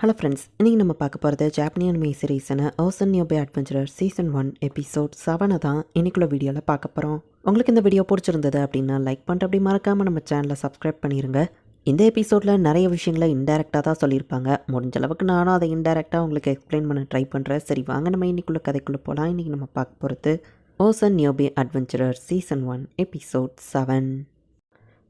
Hello friends இன்றைக்கி நம்ம பார்க்க போகிறது ஜாப்பனியன் மே சீரீஸான ஓசன் யோபே அட்வென்ச்சரர் சீசன் ஒன் எபிசோட் செவனை தான் இன்றைக்குள்ள வீடியோவில் பார்க்க போகிறோம் உங்களுக்கு இந்த வீடியோ பிடிச்சிருந்தது அப்படின்னா லைக் பண்ணிட்டு அப்படி மறக்காமல் நம்ம சேனலை சப்ஸ்கிரைப் பண்ணிடுங்க இந்த எபிசோடில் நிறைய விஷயங்களை இன்டெரக்டாக தான் சொல்லியிருப்பாங்க. முடிஞ்ச அளவுக்கு நானும் அதை இன்டெரக்டாக உங்களுக்கு எக்ஸ்பிளைன் பண்ண ட்ரை பண்ணுறேன் சரி வாங்க நம்ம இன்றைக்குள்ள கதைக்குள்ளே போகலாம் இன்றைக்கி நம்ம பார்க்க போகிறது ocean யோபே adventurer season one episode seven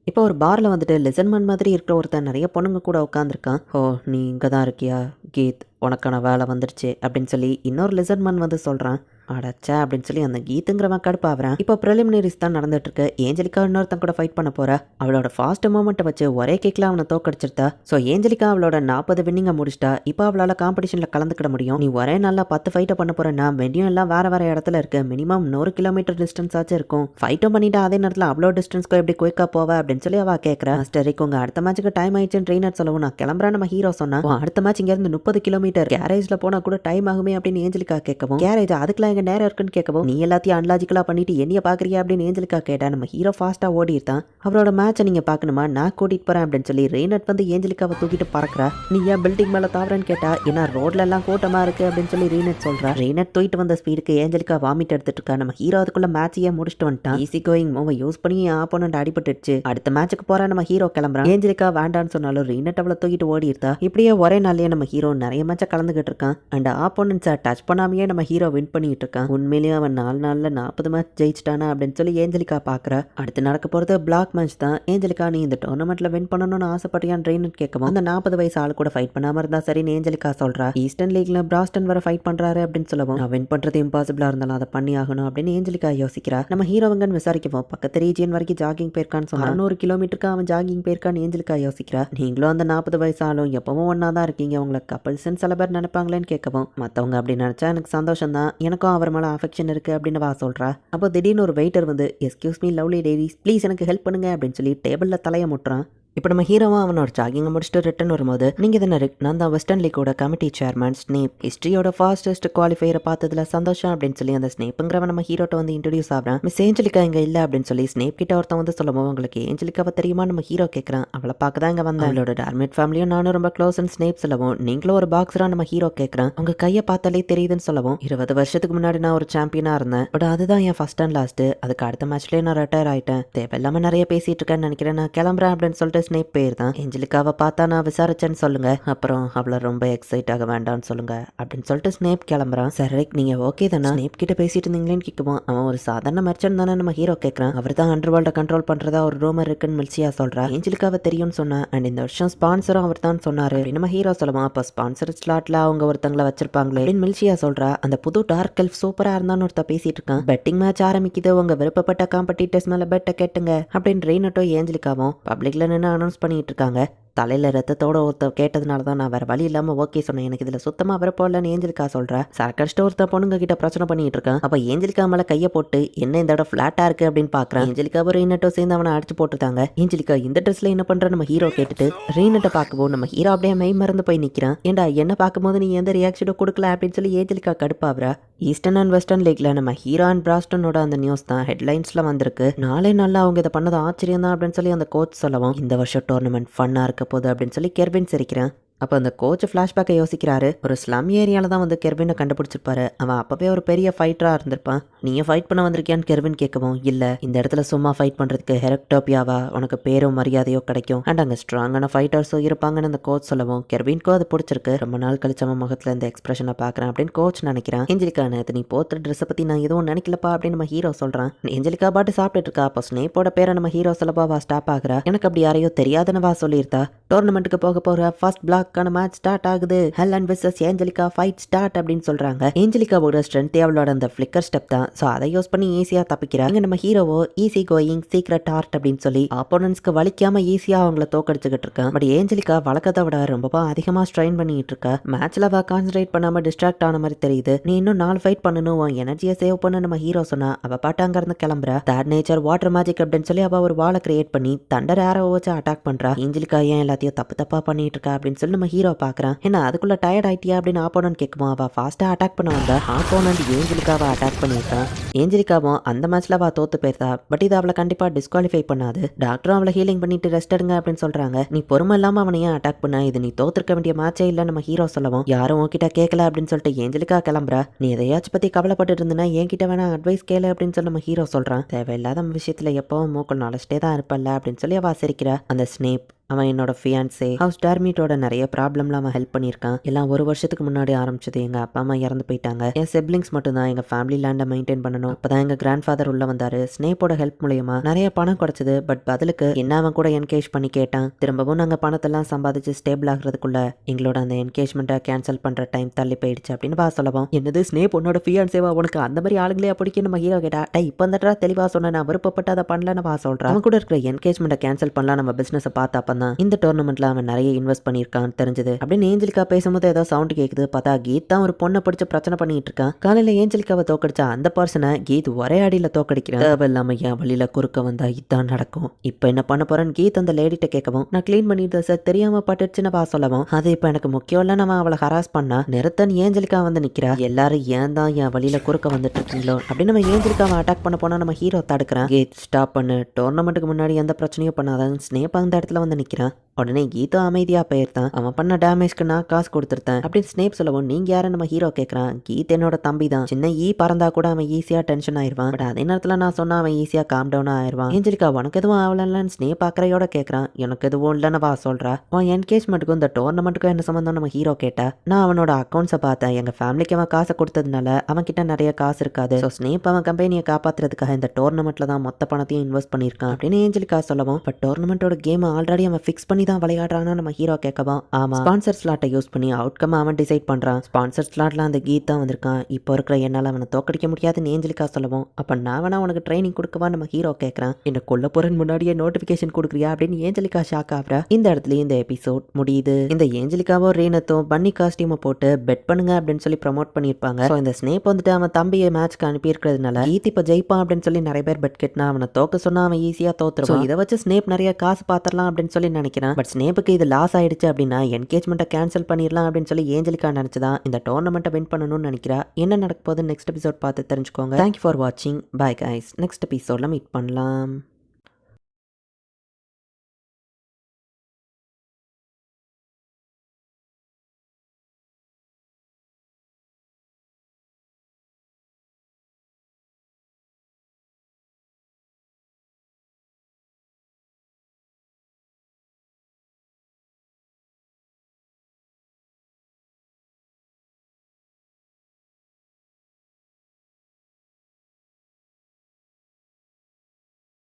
இப்போ ஒரு பாரில் வந்துட்டு லெசன்மன் மாதிரி இருக்கிற ஒருத்தன் நிறைய பொண்ணுங்க கூட உட்காந்துருக்கான் ஓ நீ இங்கே தான் இருக்கியா? கீத் உனக்கான வேலை வந்துடுச்சு. அப்படின்னு சொல்லி இன்னொரு லெசன்மன் வந்து சொல்கிறான் அடச்சா அப்படின்னு சொல்லி அந்த கீத்துங்கிறவன் கடுப்பாகிறான் இப்போ ப்ரிலிமினரிஸ் தான் நடந்துட்டு இருக்கு ஏஞ்சலிக்கா இன்னொருத்தன் கூட ஃபைட் பண்ண போறா. அவளோட ஃபாஸ்ட் மூமெண்ட்டை வச்சு ஒரே கேக்கில் அவனை தோக்கடிச்சிருத்தா. ஸோ ஏஞ்சலிக்கா அவளோட நாற்பது வின்னிங்கை முடிச்சிட்டா. இப்போ அவளால் காம்படிஷனில் கலந்துக்கிட முடியும். நீ ஒரே நாளில் பத்து ஃபைட்டை பண்ண போறேன்னா வெடியும் எல்லாம் வேற வேற இடத்துல இருக்கு. மினிமம் நூறு கிலோமீட்டர் டிஸ்டன்ஸ் ஆச்சு இருக்கும். ஃபைட்டும் பண்ணிட்டு அதே நேரத்தில் அவ்வளோ டிஸ்டன்ஸ்க்கு எப்படி குயிக்காக போவ அப்படின்னு சொல்லி அவள் கேட்குறா மாஸ்டரிக் உங்க அடுத்த மேட்ச்சுக்கு டைம் ஆயிடுச்சுன்னு ட்ரெயினர் சொல்லவும் நான் கிளம்புறேன் நம்ம ஹீரோ சொன்னா. "உன் அடுத்த மேட்ச் இங்கேருந்து முப்பது கிலோமீட்டர் கேரேஜில் போனால் கூட டைம் ஆகுமே அப்படின்னு ஏஞ்சலிக்கா கேட்கவும். கேரேஜ் அதுக்கெல்லாம் இங்கே நேரம் இருக்குன்னு கேட்கவும் நீ எல்லாத்தையும் அன்லாஜிக்கலாக பண்ணிட்டு என்னைய பார்க்குறியா அப்படின்னு ஏஞ்சலிக்கா கேட்டா நம்ம ஹீரோ ஃபாஸ்ட்டாக ஓடி இருக்கான். அவரோட மேட்சை நீங்கள் பார்க்கணுமா? நான் கூட்டிகிட்டு போகிறேன் அப்படின்னு சொல்லி ரெய்னட் வந்து ஏஞ்சலுக்காவை தூக்கிட்டு பறக்குறா. நீ ஏன் பில்டிங் மேலே தாவறேன்னு கேட்டா ஏன்னா ரோட்ல எல்லாம் கூட்டமாக இருக்கு அப்படின்னு சொல்லி ரீனட் சொல்கிறா ரெய்னட் தூக்கிட்டு வந்த ஸ்பீடுக்கு ஏஞ்சலிக்கா வாமிட் எடுத்துட்டு இருக்கா. நம்ம ஹீரோ அதுக்குள்ள மேட்சையே முடிச்சுட்டு வந்துட்டான்? ஈஸி கோயிங் மூவை யூஸ் பண்ணி ஆப்போனண்ட் அடிபட்டுச்சு அடுத்த மேட்சுக்கு போற நம்ம ஹீரோ கிளம்புறான். ஏஞ்சலிக்கா வேண்டான்னு சொன்னாலும் ரீனட் அவளை தூக்கிட்டு ஓடி இருந்தா. இப்படியே ஒரே நாள்லயே நம்ம ஹீரோ நிறைய மேட்சை கலந்துகிட்டு இருக்கான். அண்ட் ஆப்போனன்ஸை டச் பண்ணாமையே நம்ம ஹீரோ வின் பண்ணிட்டு இருக்கான் உண்மையிலேயே அவன் நாலு நாள்ல நாற்பது மேட்ச் ஜெயிச்சிட்டானா அப்படின்னு சொல்லி ஏஞ்சலிக்கா பார்க்குறா அடுத்து நடக்க போகிறது பிளாக் மேட்ச் தான். ஏஞ்சலிக்கா நீ இந்த டோர்னமெண்ட்ல வின் பண்ணணும்னு ஆசைப்பட்டியான்னு ட்ரெயினர் கேட்கவும் அந்த நாற்பது வயசு ஆளு கூட ஃபைட் பண்ணாமல் இருந்தா சரின்னு ஏஞ்சலிக்கா சொல்றா. ஈஸ்டர்ன் லீக்ல பிராஸ்டன் வர ஃபைட் பண்ணுறாரு அப்படின்னு சொல்லவும் நான் வின் பண்ணுறது இம்பாசிபிளாக இருந்தாலும் அதை பண்ணி ஆகணும் அப்படின்னு ஏஞ்சலிக்கா யோசிக்கிறா. நம்ம ஹீரோவங்கன்னு விசாரிக்கவும் பக்கத்து ரீஜியன் வரைக்கும் ஜாகிங் போயிருக்கான்னு சொன்னா நூறு கிலோமீட்டருக்கு அவன் ஜாகிங் போயிருக்கான்னு ஏஞ்சலிக்கா யோசிக்கிறா. நீங்களும் அந்த நாற்பது வயசு ஆளும் எப்பவும் ஒன்னா தான் இருக்கீங்க. உங்களை கப்பல்ஸ்ன்னு சில பேர் நினைப்பாங்களேன்னு கேட்கவும் மற்றவங்க அப்படி நினைச்சா எனக்கு சந்தோஷம் தான் எனக்கும் அவர் மேலே அஃபெக்ஷன் இருக்குது அப்படின்னு வா சொல்கிறா அப்போ திடீர்னு ஒரு வெயிட்டர் வந்து excuse me lovely ladies please எனக்கு ஹெல்ப் பண்ணுங்க அப்படின்னு சொல்லி டேபிளில் தலையை முட்டுறான். இப்போ நம்ம ஹீரோவா அவனோட ஜாகிங்கை முடிச்சுட்டு ரிட்டன் வரும்போது நீங்கள் தானே இருக்கு நான் தான் வெஸ்டர்ன் லீக்கோட கமிட்டி சேர்மேன் ஸ்னேப் ஹிஸ்ட்ரியோட ஃபாஸ்டஸ்ட் குவாலிஃபையரை பார்த்ததுல சந்தோஷம் அப்படின்னு சொல்லி அந்த ஸ்னேப்புங்கிறவன் நம்ம ஹீரோட்ட வந்து இன்ட்ரடியூஸ் ஆகிறான். மிஸ் ஏஞ்சலிக்கா இங்கே இல்லை அப்படின்னு சொல்லி ஸ்னேப் கிட்ட ஒருத்தன் வந்து சொல்லுவோம் உங்களுக்கு ஏஞ்சலிக்காவை தெரியுமா? நம்ம ஹீரோ கேட்குறான் அவளை பார்க்க தான் இங்கே வந்தேன். அவளோட டார்மேட் ஃபேமிலியும் நானும் ரொம்ப க்ளோஸ் அண்ட் ஸ்னேப் சொல்லவும் நீங்களும் ஒரு பாக்ஸரா நம்ம ஹீரோ கேட்குறான் உங்க கையை பார்த்தாலே தெரியுதுன்னு சொல்லவும் இருபது வருஷத்துக்கு முன்னாடி நான் ஒரு சாம்பியனாக இருந்தேன். பட் அதுதான் என் ஃபர்ஸ்ட் அண்ட் லாஸ்ட்டு அதுக்கு அடுத்த மேட்ச்லேயே நான் ரிட்டையர் ஆயிட்டேன். தேவையில்லாமல் நிறைய பேசிட்டு இருக்கேன்னு நினைக்கிறேன். நான் கிளம்புறேன் அப்படின்னு சொல்லிட்டு ஸ்னேப் தான் ஏஞ்சலிக்காவை பார்த்தா நான் விசாரிச்சேன்னு சொல்லுங்க அப்புறம் அவளை ரொம்ப எக்ஸைட் ஆக வேண்டாம்னு சொல்லுங்க அப்படின்னு சொல்லிட்டு ஸ்னேப் கிளம்புறான் சரி நீங்க ஓகே தானே ஸ்னேப் கிட்ட பேசிட்டு இருந்தீங்களேன்னு கேட்குவோம் அவன் ஒரு சாதாரண மர்ச்சன் தானே நம்ம ஹீரோ கேட்கறான் அவர் தான் அண்டர் வேர்ல்ட கண்ட்ரோல் பண்றதா ஒரு ரூமர் இருக்குன்னு மில்சியா சொல்றா ஏஞ்சலிக்காவை தெரியும்னு சொன்னா அண்ட் இந்த வருஷம் ஸ்பான்சரும் அவர் தான் சொன்னாரு நம்ம ஹீரோ சொல்லுவான் அப்போ ஸ்பான்சர் ஸ்லாட்ல அவங்க ஒருத்தங்களை வச்சிருப்பாங்களே அப்படின்னு மில்சியா சொல்றா அந்த புது டார்க் எல்ஃப் சூப்பரா இருந்தான்னு ஒருத்த பேசிட்டு இருக்கான் பெட்டிங் மேட்ச் ஆரம்பிக்குது உங்க விருப்பப்பட்ட காம்படிட்டர்ஸ் மேல பெட்டை கேட்டுங்க அப்படின்னு ரெய்னட்டோ ஏஞ்சலிக்காவும் பப்ளிக்ல நின்று அனௌன்ஸ் பண்ணிட்டு இருக்காங்க. தலையில ரத்தத்தோட ஒருத்த கேட்டதுனால தான் நான் வேற வழி இல்லாம ஓகே சொன்னேன். எனக்கு இதுல சுத்தமா வரப்போ இல்லைன்னு ஏஞ்சலிக்கா சொல்ற? சரக்கடிச்சிட்டு ஒருத்த பொண்ணுங்க கிட்ட பிரச்சனை பண்ணிட்டு இருக்கான். அப்ப ஏஞ்சலிக்கா மேல கைய போட்டு என்ன இந்த இடம் பிளாட்டா இருக்கு? அப்படின்னு பாக்குறான். ஏஞ்சலிக்கா ஒரு ரீனட்டோ சேர்ந்து அவனை அடிச்சு போட்டுருக்காங்க. ஏஞ்சலிக்கா இந்த ட்ரெஸ்ல என்ன பண்ற நம்ம ஹீரோ கேட்டுட்டு ரீனட்டை பார்க்கவும் நம்ம ஹீரோ அப்படியே மெய் மறந்து போய் நிக்கிறான். ஏண்டா என்ன பார்க்கும்போது நீ எந்த ரியாக்ஷனும் கொடுக்கல? அப்படின்னு சொல்லி ஏஞ்சலிக்கா கடுப்பாவரா ஈஸ்டர்ன் அண்ட் வெஸ்டர்ன் லீக்ல நம்ம ஹீரோ அண்ட் பிராஸ்டனோட அந்த நியூஸ் தான் ஹெட்லைன்ஸ்ல வந்திருக்கு. நாளே நல்லா அவங்க இதை பண்ணது ஆச்சரியம் தான் அப்படின்னு சொல்லி அந்த கோச் சொல்லவும் இந்த வருஷம் டோர்னமெண்ட் ஃபன்னா இருக்க போகுது அப்படின்னு சொல்லி கெர்வின் சிரிக்கிறான். அப்போ அந்த கோச் ஃப்ளாஷ்பேக்கை யோசிக்கிறாரு. ஒரு ஸ்லம் ஏரியாவில் தான் வந்து கெர்வினை கண்டுபிடிச்சிருப்பாரு. அவன் அப்பவே ஒரு பெரிய ஃபைட்டராக இருந்திருப்பான். நீயும் ஃபைட் பண்ண வந்திருக்கியான்னு கெர்வின் கேட்கவும் இல்லை இந்த இடத்துல சும்மா ஃபைட் பண்ணுறதுக்கு ஹெரக்டோபியாவா? உனக்கு பேரும் மரியாதையோ கிடைக்கும். அண்ட் அங்கே ஸ்ட்ராங்கான ஃபைட்டர்ஸும் இருப்பாங்கன்னு அந்த கோச் சொல்லவும் கெர்வின்க்கும் அது பிடிச்சிருக்கு. ரொம்ப நாள் கழிச்ச முகத்தில் இந்த எக்ஸ்பிரஷனை பார்க்குறேன் அப்படின்னு கோச் நினைக்கிறான். ஏஞ்சலிக்கா நேற்று நீ போத்துற ட்ரெஸ்ஸை பற்றி நான் எதுவும் நினைக்கலப்பா? அப்படின்னு நம்ம ஹீரோ சொல்கிறான் எஞ்சலிக்கா பாட்டு சாப்பிட்டுட்டு இருக்கா? அப்போ ஸ்னேப்போட பேரை நம்ம ஹீரோ சொல்லப்பாவா ஸ்டாப் ஆகிறா. எனக்கு அப்படி யாரையோ தெரியாதுன்னு சொல்லியிருந்தா டோர்னமெண்ட்டுக்கு போக போகிற ஃபர்ஸ்ட் பிளாக்கான மேட்ச் ஸ்டார்ட் ஆகுது. Hell and vices Angelica fight start அப்படின்னு சொல்றாங்க. ஏஞ்சலிகாவோட ஸ்ட்ரென்த் அவளோட அந்த ஃபிளிக்கர் ஸ்டெப் தான். ஸோ அதை யூஸ் பண்ணி ஈஸியாக தப்பிக்கிறாங்க நம்ம ஹீரோவோ ஈஸி கோயிங் சீக்ரெட் ஆர்ட் அப்படின்னு சொல்லி ஆப்போனன்ஸ்க்கு வலிக்காம ஈஸியா அவங்கள தோக்கடிச்சுக்கிட்டு இருக்கான். பட் ஏஞ்சலிகா வழக்கத்தை விட ரொம்ப அதிகமா ஸ்ட்ரெயின் பண்ணிட்டு இருக்கா. மேட்ச்ல அவ கான்சன்ட்ரேட் பண்ணாம டிஸ்ட்ராக்ட் ஆன மாதிரி தெரியுது. நீ இன்னும் நாலு ஃபைட் பண்ணணும் உன் எனர்ஜியை சேவ் பண்ண நம்ம ஹீரோ சொன்னா. அவ பாட்டு அங்க இருந்து கிளம்புறா. தேர்ட் நேச்சர் வாட்டர் மேஜிக் அப்படின்னு சொல்லி அவ ஒரு வாழை கிரியேட் பண்ணி தண்டர் ஆரோ வச்சு அட்டாக் பண்றா. ஏஞ்சலிகா ஏன் எல்லாத்தையும் தப்பு தப்பா பண்ணிட்டு இருக்கா அப்படின்னு சொல்லி நம்ம ஹீரோ பார்க்குறான் என்ன அதுக்குள்ள டயர்ட் ஆயிட்டியா அப்படின்னு ஆப்போனன் கேட்குமா அவள் ஃபாஸ்ட்டாக அட்டாக் பண்ண வந்தா ஆப்போனன்ட் ஏஞ்சலிக்காவை அட்டாக் பண்ணியிருக்கான் ஏஞ்சலிக்காவும் அந்த மேட்ச்ல அவள் தோத்து போயிருந்தா பட் இது அவளை கண்டிப்பாக டிஸ்குவாலிஃபை பண்ணாது. டாக்டரும் அவளை ஹீலிங் பண்ணிட்டு ரெஸ்ட் எடுங்க அப்படின்னு சொல்றாங்க. நீ பொறுமை இல்லாமல் அவனை ஏன் அட்டாக் பண்ண? இது நீ தோத்துருக்க வேண்டிய மேட்சே இல்லை நம்ம ஹீரோ சொல்லவும். யாரும் உன்கிட்ட கேட்கல அப்படின்னு சொல்லிட்டு ஏஞ்சலிக்கா கிளம்புறா. நீ எதையாச்சும் பத்தி கவலைப்பட்டு இருந்தனா என்கிட்ட வேணா அட்வைஸ் கேளு அப்படின்னு சொல்லி நம்ம ஹீரோ சொல்றான். தேவையில்லாத விஷயத்துல எப்பவும் மூக்கள் நலச்சிட்டே தான் இருப்பல்ல அப்படின்னு சொல்லி அவ சிரிக்கிறா. அந்த ஸ்னேப் அவன் என்னோட ஃபியான்ஸே ஹவுஸ் டார்மீட்டோட நிறைய ப்ராப்ளம்ல அவன் ஹெல்ப் பண்ணியிருக்கான். எல்லாம் ஒரு வருஷத்துக்கு முன்னாடி ஆரம்பிச்சது எங்க அப்பா அம்மா இறந்து போயிட்டாங்க. என் சிப்ளிங்ஸ் மட்டும் தான் எங்க ஃபேமிலி லேண்டை மெயின்டைன் பண்ணணும். அப்பதான் எங்க கிராண்ட் ஃபாதர் உள்ள வந்தாரு. ஸ்னேப்போட ஹெல்ப் மூலியமா நிறைய பணம் கிடைச்சது பட் பதிலுக்கு என்ன அவன் கூட என்கேஜ் பண்ணி கேட்டான். திரும்பவும் நாங்க பணத்தெல்லாம் சம்பாதிச்சு ஸ்டேபிள் ஆகுறதுக்குள்ள எங்களோட அந்த என்கேஜ்மெண்ட்டை கேன்சல் பண்ற டைம் தள்ளி போயிடுச்சு அப்படின்னு பா சொல்லவும். என்னது ஸ்னேப் உன்னோட ஃபியான்சேவா உனக்கு அந்த மாதிரி ஆளுங்களே பிடிக்கும் நம்ம ஹீரோ கேட்டா டே இப்போ அந்த தெளிவா சொன்ன நான் விருப்பப்பட்டு அதை பண்ணலன்னு பா சொல்றேன் அவன் கூட இருக்கிற என்கேஜ்மெண்ட்டை கேன்சல் பண்ணலாம். நம்ம பிசினஸ் பார்த்தா அப்பதான் இந்த டோர்னமெண்ட்ல அவன் நிறைய இன்வெஸ்ட் பண்ணியிருக்கான்னு தெரிஞ்சது. அப்படின்னு ஏஞ்சலிக்கா பேசும்போது ஏதோ சவுண்ட் கேக்குது. பார்த்தா கீத் தான் ஒரு பொண்ணை பிடிச்ச பிரச்சனை பண்ணிட்டு இருக்கான். காலையில ஏஞ்சலிக்காவை தோக்கடிச்சா அந்த பர்சனை கீத் ஒரே அடியில தோக்கடிக்கிறான். தேவையில்லாம என் வழியில குறுக்க வந்தா இதான் நடக்கும். இப்போ என்ன பண்ண போறேன்னு கீத் அந்த லேடிட்ட கேட்கவும் நான் க்ளீன் பண்ணிட்டு சார் தெரியாம பட்டுச்சுன்னு பா சொல்லவும்? அது இப்போ எனக்கு முக்கியம் இல்ல நம்ம அவளை ஹராஸ் பண்ணா நிறுத்தன் ஏஞ்சலிக்கா வந்து நிக்கிறா. எல்லாரும் ஏன் தான் என் வழியில குறுக்க வந்துட்டு இருக்கீங்களோ? அப்படின்னு நம்ம ஏஞ்சலிக்காவை அட்டாக் பண்ண போனா நம்ம ஹீரோ தடுக்கிறான். கீத் ஸ்டாப் பண்ணு. டோர்னமெண்ட்டுக்கு முன்னாடி எந்த பிரச்சனையும் பண்ணாதான் ஸ்னேப் அந்த இடத்துல வந்து நிக்கிறான் உடனே கீதா அமைதியா போயிருந்தான். அவன் பண்ண டேமேஜ்க்கு நான் காசு கொடுத்துருத்தேன் அப்படின்னு ஸ்னேப் சொல்லவும் நீங்க யாரும் நம்ம ஹீரோ கேட்கறான் கீத் என்னோட தம்பி தான் சின்ன ஈ பறந்தா கூட அவன் ஈஸியா டென்ஷன் ஆயிருவான். பட் அதே நேரத்துல நான் சொன்னா அவன் ஈஸியா காம் டவுன் ஆயிருவான். ஏஞ்சலிக்கா உனக்கு எதுவும் ஆகலன்னு ஸ்னேப் அக்கறையோட கேட்கறான் எனக்கு எதுவும் இல்லைன்னு வா சொல்றா. உன் என்கேஜ்மெண்ட்டுக்கும் இந்த டோர்னமெண்ட்டுக்கும் என்ன சம்மந்தம் நம்ம ஹீரோ கேட்டா நான் அவனோட அக்கௌண்ட்ஸை பார்த்தேன். எங்க ஃபேமிலிக்கு அவன் காசை கொடுத்ததுனால அவன் கிட்ட நிறைய காசு இருக்காது. ஸோ ஸ்னேப் அவன் கம்பெனியை காப்பாத்துறதுக்காக இந்த டோர்னமெண்ட்ல தான் மொத்த பணத்தையும் இன்வெஸ்ட் பண்ணியிருக்கான். அப்படின்னு ஏஞ்சலிக்கா சொல்லவும் பட் டோர்னமெண்ட்டோட கேம் ஆல்ரெடி அவன் ஃபிக்ஸ் பண்ணி தான் விளையாடுறான்னு நம்ம ஹீரோ கேட்கவும் ஆமா. ஸ்பான்சர் ஸ்லாட்டை யூஸ் பண்ணி அவுட்கம் அவன் டிசைட் பண்றான். ஸ்பான்சர் ஸ்லாட்ல அந்த கீத் தான் வந்திருக்கான். இப்போ இருக்கிற என்னால அவனை தோக்கடிக்க முடியாதுன்னு ஏஞ்சலிக்கா சொல்லவும். அப்ப நான் வேணா உனக்கு ட்ரைனிங் கொடுக்கவா நம்ம ஹீரோ கேட்கறான். என்ன கொல்ல போறேன் முன்னாடியே நோட்டிபிகேஷன் கொடுக்குறியா அப்படின்னு ஏஞ்சலிக்கா ஷாக் ஆகுறா. இந்த இடத்துல இந்த எபிசோட் முடியுது. இந்த ஏஞ்சலிக்காவோ ரீனத்தும் பன்னி காஸ்டியூமை போட்டு பெட் பண்ணுங்க அப்படின்னு சொல்லி ப்ரமோட் பண்ணியிருப்பாங்க. ஸோ இந்த ஸ்னேப் வந்துட்டு அவன் தம்பியை மேட்ச்க்கு அனுப்பி இருக்கிறதுனால கீத் இப்போ ஜெயிப்பான் அப்படின்னு சொல்லி நிறைய பேர் பெட் கெட்டினா அவனை தோக்க சொன்னா அவன் ஈஸியா தோத்துருவான். இதை வச்சு ஸ்னேப் நிறைய காசு பாத்திரலாம் அப்படின்னு சொல்லி நினைக்கிறான். பட் ஸ்னேப்புக்கு இது லாஸ் ஆயிடுச்சு அப்படின்னா என்கேஜ்மெண்ட்டை கேன்சல் பண்ணிடலாம் அப்படின்னு சொல்லி ஏஞ்சலிக்கா நினைச்சுதான் இந்த டோர்னமெண்ட்டை வின் பண்ணணும்னு நினைக்கிறா? என்ன நடக்க போகுது நெக்ஸ்ட் எபிசோட் பார்த்து தெரிஞ்சுக்கோங்க. தேங்க்யூ ஃபார் வாட்சிங் பை கைஸ் நெக்ஸ்ட் எபிசோடில் மீட் பண்ணலாம்.